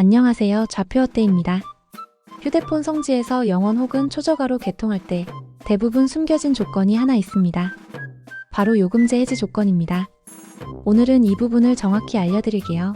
안녕하세요. 좌표어때입니다. 휴대폰 성지에서 영원 혹은 초저가로 개통할 때 대부분 숨겨진 조건이 하나 있습니다. 바로 요금제 해지 조건입니다. 오늘은 이 부분을 정확히 알려드릴게요.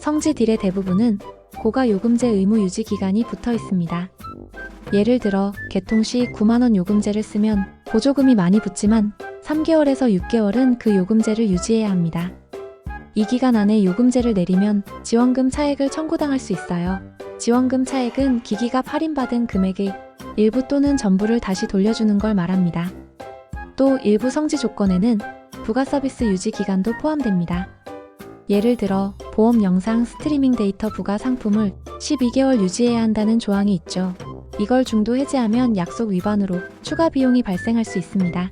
성지 딜의 대부분은 고가 요금제 의무 유지 기간이 붙어 있습니다. 예를 들어 개통 시 9만원 요금제를 쓰면 보조금이 많이 붙지만 3개월에서 6개월은 그 요금제를 유지해야 합니다. 이 기간 안에 요금제를 내리면 지원금 차액을 청구당할 수 있어요. 지원금 차액은 기기가 할인받은 금액의 일부 또는 전부를 다시 돌려주는 걸 말합니다. 또 일부 성지 조건에는 부가 서비스 유지 기간도 포함됩니다. 예를 들어 보험 영상 스트리밍 데이터 부가 상품을 12개월 유지해야 한다는 조항이 있죠. 이걸 중도 해지하면 약속 위반으로 추가 비용이 발생할 수 있습니다.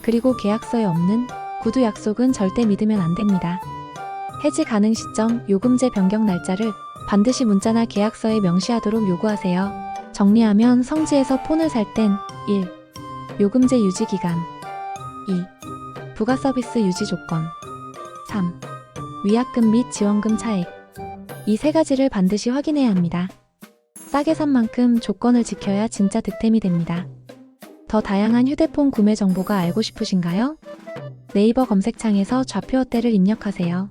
그리고 계약서에 없는 구두 약속은 절대 믿으면 안 됩니다. 해지 가능 시점, 요금제 변경 날짜를 반드시 문자나 계약서에 명시하도록 요구하세요. 정리하면 성지에서 폰을 살 땐 1. 요금제 유지 기간 2. 부가 서비스 유지 조건 3. 위약금 및 지원금 차액 이 세 가지를 반드시 확인해야 합니다. 싸게 산 만큼 조건을 지켜야 진짜 득템이 됩니다. 더 다양한 휴대폰 구매 정보가 알고 싶으신가요? 네이버 검색창에서 좌표 어때를 입력하세요.